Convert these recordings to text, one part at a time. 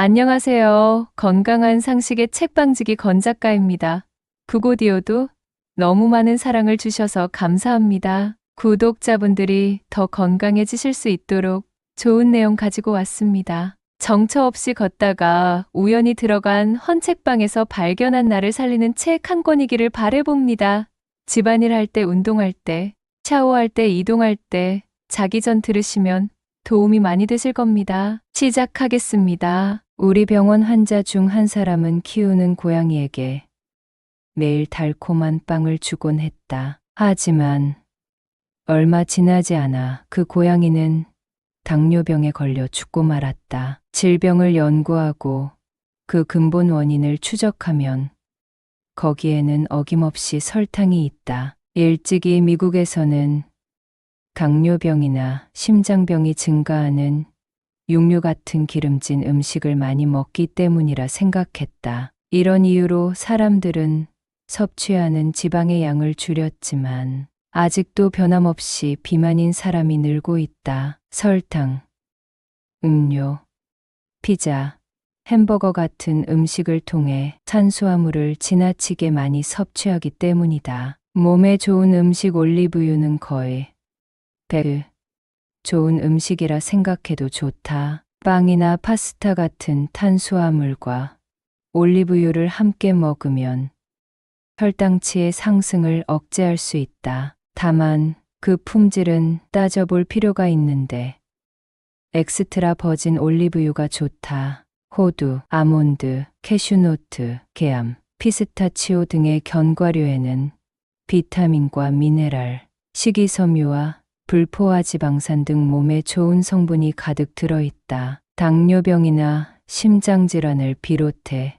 안녕하세요. 건강한 상식의 책방지기 건 작가입니다. 부고디오도 너무 많은 사랑을 주셔서 감사합니다. 구독자분들이 더 건강해지실 수 있도록 좋은 내용 가지고 왔습니다. 정처 없이 걷다가 우연히 들어간 헌책방에서 발견한 나를 살리는 책 한 권이기를 바래봅니다. 집안일 할 때, 운동할 때, 샤워할 때, 이동할 때, 자기 전 들으시면 도움이 많이 되실 겁니다. 시작하겠습니다. 우리 병원 환자 중 한 사람은 키우는 고양이에게 매일 달콤한 빵을 주곤 했다. 하지만 얼마 지나지 않아 그 고양이는 당뇨병에 걸려 죽고 말았다. 질병을 연구하고 그 근본 원인을 추적하면 거기에는 어김없이 설탕이 있다. 일찍이 미국에서는 당뇨병이나 심장병이 증가하는 육류 같은 기름진 음식을 많이 먹기 때문이라 생각했다. 이런 이유로 사람들은 섭취하는 지방의 양을 줄였지만 아직도 변함없이 비만인 사람이 늘고 있다. 설탕, 음료, 피자, 햄버거 같은 음식을 통해 탄수화물을 지나치게 많이 섭취하기 때문이다. 몸에 좋은 음식 올리브유는 거의 100 좋은 음식이라 생각해도 좋다. 빵이나 파스타 같은 탄수화물과 올리브유를 함께 먹으면 혈당치의 상승을 억제할 수 있다. 다만 그 품질은 따져볼 필요가 있는데 엑스트라 버진 올리브유가 좋다. 호두, 아몬드, 캐슈노트, 계암, 피스타치오 등의 견과류에는 비타민과 미네랄, 식이섬유와 불포화 지방산 등 몸에 좋은 성분이 가득 들어 있다. 당뇨병이나 심장질환을 비롯해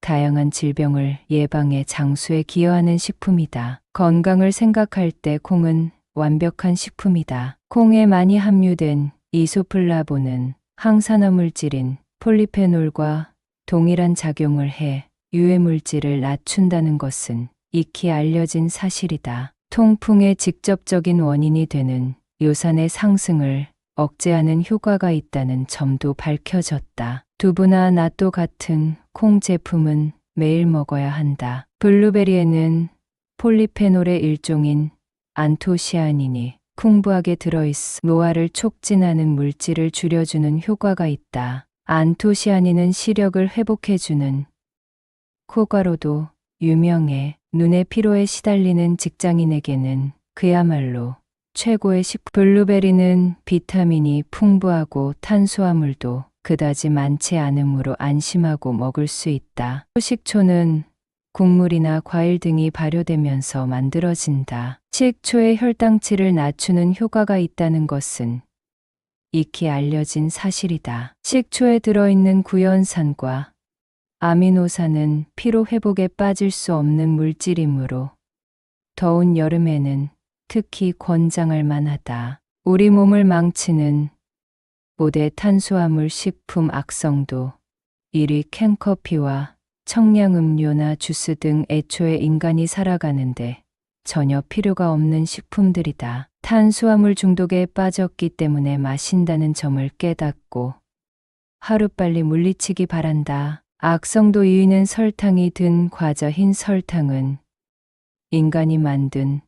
다양한 질병을 예방에 장수에 기여하는 식품이다. 건강을 생각할 때 콩은 완벽한 식품이다. 콩에 많이 함유된 이소플라본은 항산화 물질인 폴리페놀과 동일한 작용을 해 유해 물질을 낮춘다는 것은 익히 알려진 사실이다. 통풍의 직접적인 원인이 되는 요산의 상승을 억제하는 효과가 있다는 점도 밝혀졌다. 두부나 낫또 같은 콩 제품은 매일 먹어야 한다. 블루베리에는 폴리페놀의 일종인 안토시아닌이 풍부하게 들어있어 노화를 촉진하는 물질을 줄여주는 효과가 있다. 안토시아닌은 시력을 회복해주는 코가로도 유명해 눈의 피로에 시달리는 직장인에게는 그야말로 최고의 식 블루베리는 비타민이 풍부하고 탄수화물도 그다지 많지 않으므로 안심하고 먹을 수 있다. 식초는 국물이나 과일 등이 발효되면서 만들어진다. 식초의 혈당치를 낮추는 효과가 있다는 것은 익히 알려진 사실이다. 식초에 들어있는 구연산과 아미노산은 피로 회복에 빠질 수 없는 물질이므로 더운 여름에는 특히 권장할 만하다. 우리 몸을 망치는 고대 탄수화물 식품 악성도 1위 캔커피와 청량음료나 주스 등 애초에 인간이 살아가는데 전혀 필요가 없는 식품들이다. 탄수화물 중독에 빠졌기 때문에 마신다는 점을 깨닫고 하루빨리 물리치기 바란다. 악성도 2위는 설탕이 든 과자 흰 설탕은 인간이 만든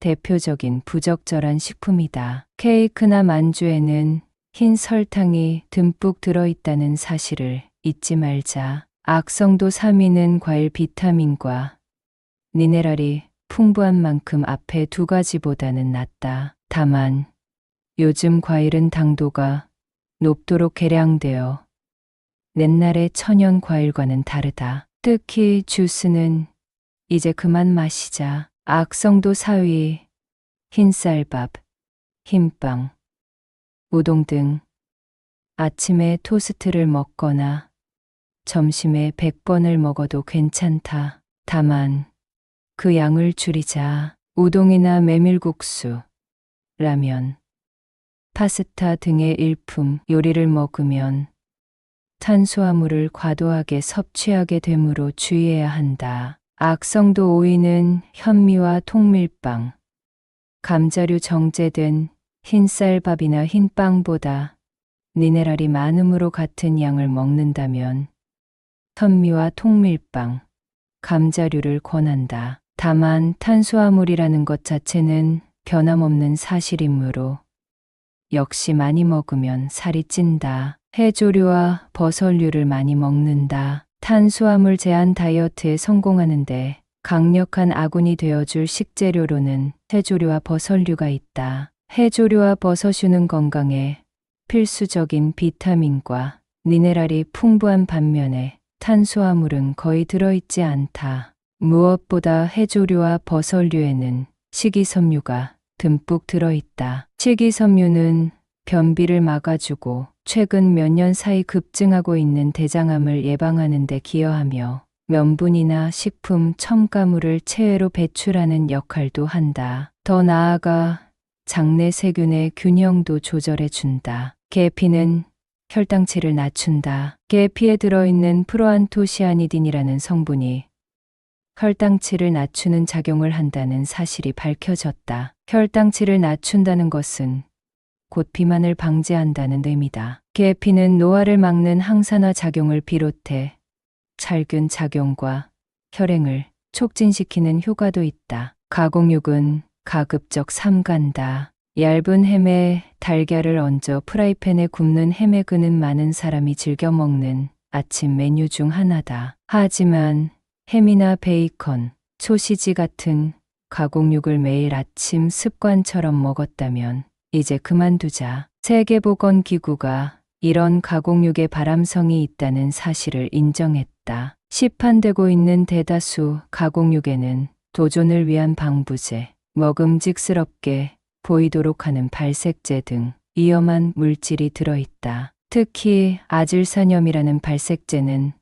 대표적인 부적절한 식품이다. 케이크나 만주에는 흰 설탕이 듬뿍 들어있다는 사실을 잊지 말자. 악성도 3위는 과일 비타민과 미네랄이 풍부한 만큼 앞에 두 가지보다는 낫다. 다만 요즘 과일은 당도가 높도록 개량되어 옛날의 천연 과일과는 다르다. 특히 주스는 이제 그만 마시자. 악성도 4위, 흰쌀밥, 흰빵, 우동 등 아침에 토스트를 먹거나 점심에 100번을 먹어도 괜찮다. 다만 그 양을 줄이자. 우동이나 메밀국수, 라면, 파스타 등의 일품 요리를 먹으면 탄수화물을 과도하게 섭취하게 되므로 주의해야 한다. 악성도 5위는 현미와 통밀빵, 감자류 정제된 흰쌀밥이나 흰빵보다 미네랄이 많음으로 같은 양을 먹는다면 현미와 통밀빵, 감자류를 권한다. 다만 탄수화물이라는 것 자체는 변함없는 사실이므로 역시 많이 먹으면 살이 찐다. 해조류와 버섯류를 많이 먹는다. 탄수화물 제한 다이어트에 성공하는데 강력한 아군이 되어줄 식재료로는 해조류와 버섯류가 있다. 해조류와 버섯류는 건강에 필수적인 비타민과 미네랄이 풍부한 반면에 탄수화물은 거의 들어있지 않다. 무엇보다 해조류와 버섯류에는 식이섬유가 듬뿍 들어있다. 식이섬유는 변비를 막아주고 최근 몇 년 사이 급증하고 있는 대장암을 예방하는 데 기여하며 면분이나 식품 첨가물을 체외로 배출하는 역할도 한다. 더 나아가 장내 세균의 균형도 조절해 준다. 계피는 혈당치를 낮춘다. 계피에 들어있는 프로안토시아니딘이라는 성분이 혈당치를 낮추는 작용을 한다는 사실이 밝혀졌다. 혈당치를 낮춘다는 것은 곧 비만을 방지한다는 의미다. 계피는 노화를 막는 항산화 작용을 비롯해 살균 작용과 혈행을 촉진시키는 효과도 있다. 가공육은 가급적 삼간다. 얇은 햄에 달걀을 얹어 프라이팬에 굽는 햄에 그는 많은 사람이 즐겨 먹는 아침 메뉴 중 하나다. 하지만 햄이나 베이컨, 소시지 같은 가공육을 매일 아침 습관처럼 먹었다면 이제 그만두자. 세계보건기구가 이런 가공육의 바람성이 있다는 사실을 인정했다. 시판되고 있는 대다수 가공육에는 도전을 위한 방부제, 먹음직스럽게 보이도록 하는 발색제 등 위험한 물질이 들어있다. 특히 아질산염이라는 발색제는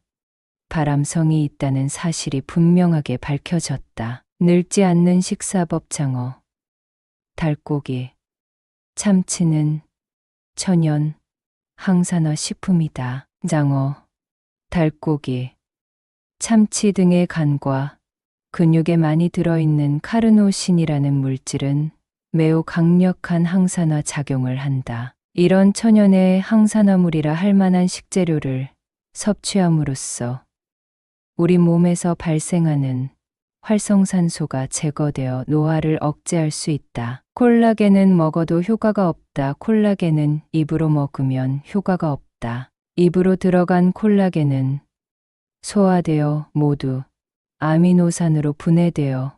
바람성이 있다는 사실이 분명하게 밝혀졌다. 늙지 않는 식사법 장어, 달고기, 참치는 천연, 항산화 식품이다. 장어, 달고기, 참치 등의 간과 근육에 많이 들어있는 카르노신이라는 물질은 매우 강력한 항산화 작용을 한다. 이런 천연의 항산화물이라 할 만한 식재료를 섭취함으로써 우리 몸에서 발생하는 활성산소가 제거되어 노화를 억제할 수 있다. 콜라겐은 먹어도 효과가 없다. 콜라겐은 입으로 먹으면 효과가 없다. 입으로 들어간 콜라겐은 소화되어 모두 아미노산으로 분해되어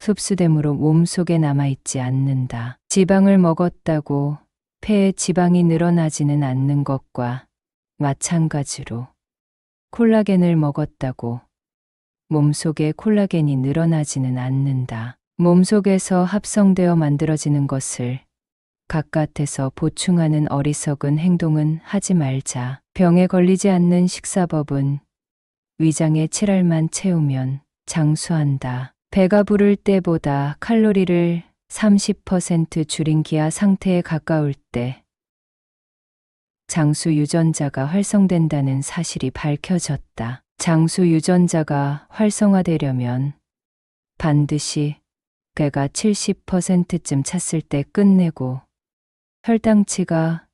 흡수됨으로 몸속에 남아있지 않는다. 지방을 먹었다고 폐에 지방이 늘어나지는 않는 것과 마찬가지로 콜라겐을 먹었다고 몸속에 콜라겐이 늘어나지는 않는다. 몸속에서 합성되어 만들어지는 것을 바깥에서 보충하는 어리석은 행동은 하지 말자. 병에 걸리지 않는 식사법은 위장에 칠알만 채우면 장수한다. 배가 부를 때보다 칼로리를 30% 줄인 기아 상태에 가까울 때 장수 유전자가 활성된다는 사실이 밝혀졌다. 장수 유전자가 활성화되려면 반드시 궤가 70%쯤 찼을 때 끝내고 혈당치가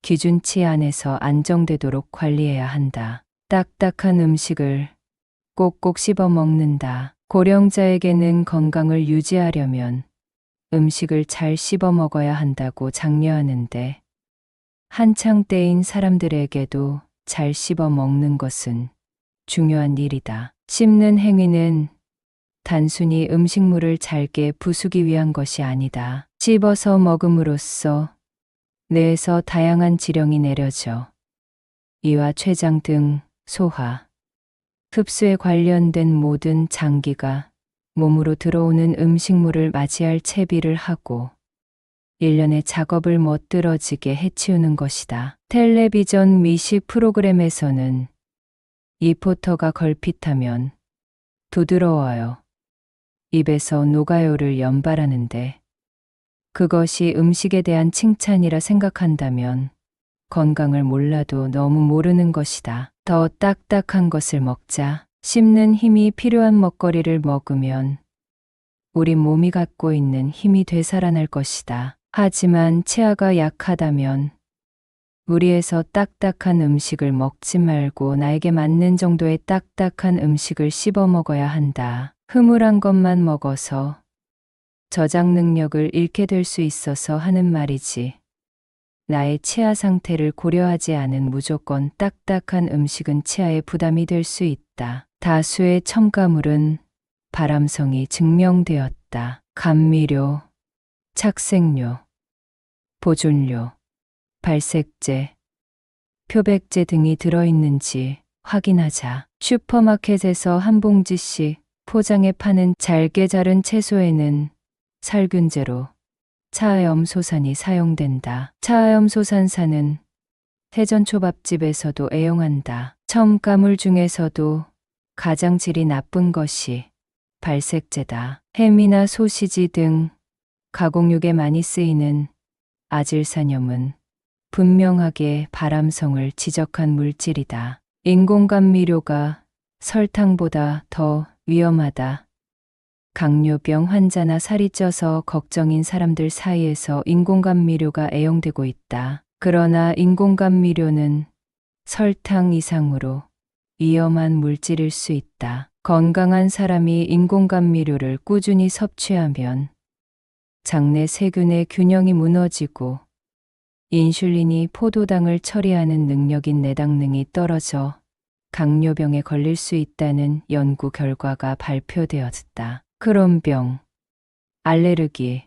기준치 안에서 안정되도록 관리해야 한다. 딱딱한 음식을 꼭꼭 씹어 먹는다. 고령자에게는 건강을 유지하려면 음식을 잘 씹어 먹어야 한다고 장려하는데 한창 때인 사람들에게도 잘 씹어 먹는 것은 중요한 일이다. 씹는 행위는 단순히 음식물을 잘게 부수기 위한 것이 아니다. 씹어서 먹음으로써 뇌에서 다양한 지령이 내려져 이와 췌장 등 소화, 흡수에 관련된 모든 장기가 몸으로 들어오는 음식물을 맞이할 채비를 하고 일련의 작업을 멋들어지게 해치우는 것이다. 텔레비전 미식 프로그램에서는 이 포터가 걸핏하면 부드러워요. 입에서 녹아요를 연발하는데 그것이 음식에 대한 칭찬이라 생각한다면 건강을 몰라도 너무 모르는 것이다. 더 딱딱한 것을 먹자. 씹는 힘이 필요한 먹거리를 먹으면 우리 몸이 갖고 있는 힘이 되살아날 것이다. 하지만 치아가 약하다면 무리해서 딱딱한 음식을 먹지 말고 나에게 맞는 정도의 딱딱한 음식을 씹어 먹어야 한다. 흐물한 것만 먹어서 저장 능력을 잃게 될 수 있어서 하는 말이지. 나의 치아 상태를 고려하지 않은 무조건 딱딱한 음식은 치아에 부담이 될 수 있다. 다수의 첨가물은 바람성이 증명되었다. 감미료, 착색료, 보존료, 발색제, 표백제 등이 들어있는지 확인하자. 슈퍼마켓에서 한 봉지씩 포장해 파는 잘게 자른 채소에는 살균제로 차염소산이 사용된다. 차염소산산은 해전초밥집에서도 애용한다. 첨가물 중에서도 가장 질이 나쁜 것이 발색제다. 햄이나 소시지 등 가공육에 많이 쓰이는 아질산염은 분명하게 바람성을 지적한 물질이다. 인공감 미료가 설탕보다 더 위험하다. 당뇨병 환자나 살이 쪄서 걱정인 사람들 사이에서 인공감 미료가 애용되고 있다. 그러나 인공감 미료는 설탕 이상으로 위험한 물질일 수 있다. 건강한 사람이 인공감 미료를 꾸준히 섭취하면 장내 세균의 균형이 무너지고 인슐린이 포도당을 처리하는 능력인 내당능이 떨어져 당뇨병에 걸릴 수 있다는 연구 결과가 발표되었다. 크론병, 알레르기,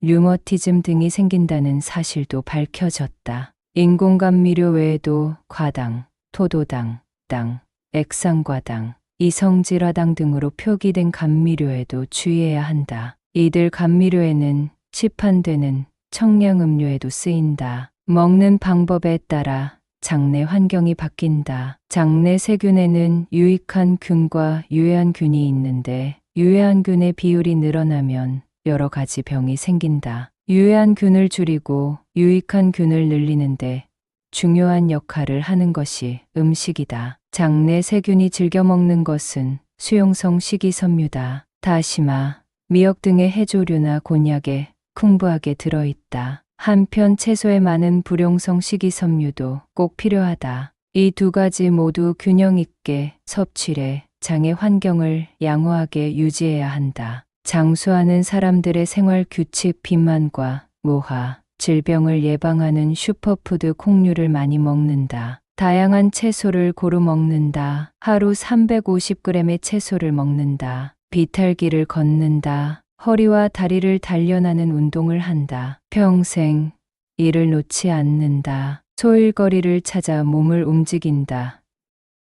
류머티즘 등이 생긴다는 사실도 밝혀졌다. 인공감미료 외에도 과당, 토도당, 당, 액상과당, 이성질화당 등으로 표기된 감미료에도 주의해야 한다. 이들 감미료에는 시판되는 청량음료에도 쓰인다. 먹는 방법에 따라 장내 환경이 바뀐다. 장내 세균에는 유익한 균과 유해한 균이 있는데 유해한 균의 비율이 늘어나면 여러 가지 병이 생긴다. 유해한 균을 줄이고 유익한 균을 늘리는데 중요한 역할을 하는 것이 음식이다. 장내 세균이 즐겨 먹는 것은 수용성 식이섬유다. 다시마, 미역 등의 해조류나 곤약에 풍부하게 들어있다. 한편 채소에 많은 불용성 식이섬유도 꼭 필요하다. 이 두 가지 모두 균형 있게 섭취해 장의 환경을 양호하게 유지해야 한다. 장수하는 사람들의 생활 규칙 비만과 모하, 질병을 예방하는 슈퍼푸드 콩류를 많이 먹는다. 다양한 채소를 고루 먹는다. 하루 350g의 채소를 먹는다. 비탈기를 걷는다. 허리와 다리를 단련하는 운동을 한다. 평생 일을 놓지 않는다. 소일거리를 찾아 몸을 움직인다.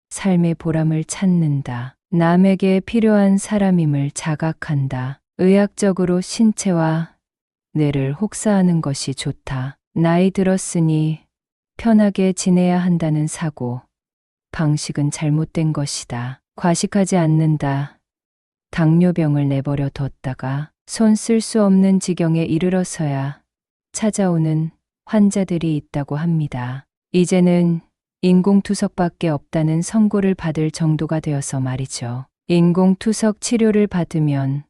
삶의 보람을 찾는다. 남에게 필요한 사람임을 자각한다. 의학적으로 신체와 뇌를 혹사하는 것이 좋다. 나이 들었으니 편하게 지내야 한다는 사고. 방식은 잘못된 것이다. 과식하지 않는다. 당뇨병을 내버려 뒀다가 손 쓸 수 없는 지경에 이르러서야 찾아오는 환자들이 있다고 합니다. 이제는 인공투석밖에 없다는 선고를 받을 정도가 되어서 말이죠. 인공투석 치료를 받으면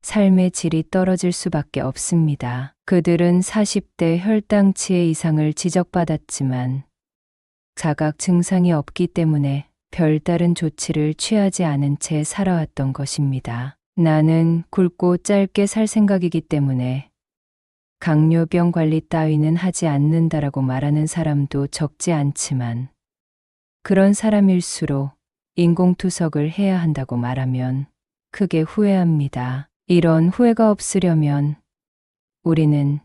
삶의 질이 떨어질 수밖에 없습니다. 그들은 40대 혈당 치의 이상을 지적받았지만 자각 증상이 없기 때문에 별다른 조치를 취하지 않은 채 살아왔던 것입니다. 나는 굵고 짧게 살 생각이기 때문에 강요병 관리 따위는 하지 않는다라고 말하는 사람도 적지 않지만 그런 사람일수록 인공투석을 해야 한다고 말하면 크게 후회합니다. 이런 후회가 없으려면 우리는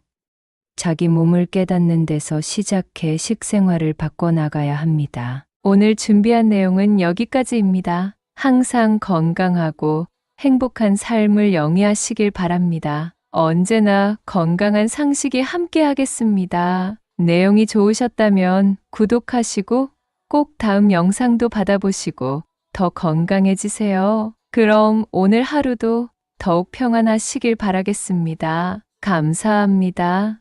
자기 몸을 깨닫는 데서 시작해 식생활을 바꿔나가야 합니다. 오늘 준비한 내용은 여기까지입니다. 항상 건강하고 행복한 삶을 영위하시길 바랍니다. 언제나 건강한 상식이 함께 하겠습니다. 내용이 좋으셨다면 구독하시고 꼭 다음 영상도 받아보시고 더 건강해지세요. 그럼 오늘 하루도 더욱 평안하시길 바라겠습니다. 감사합니다.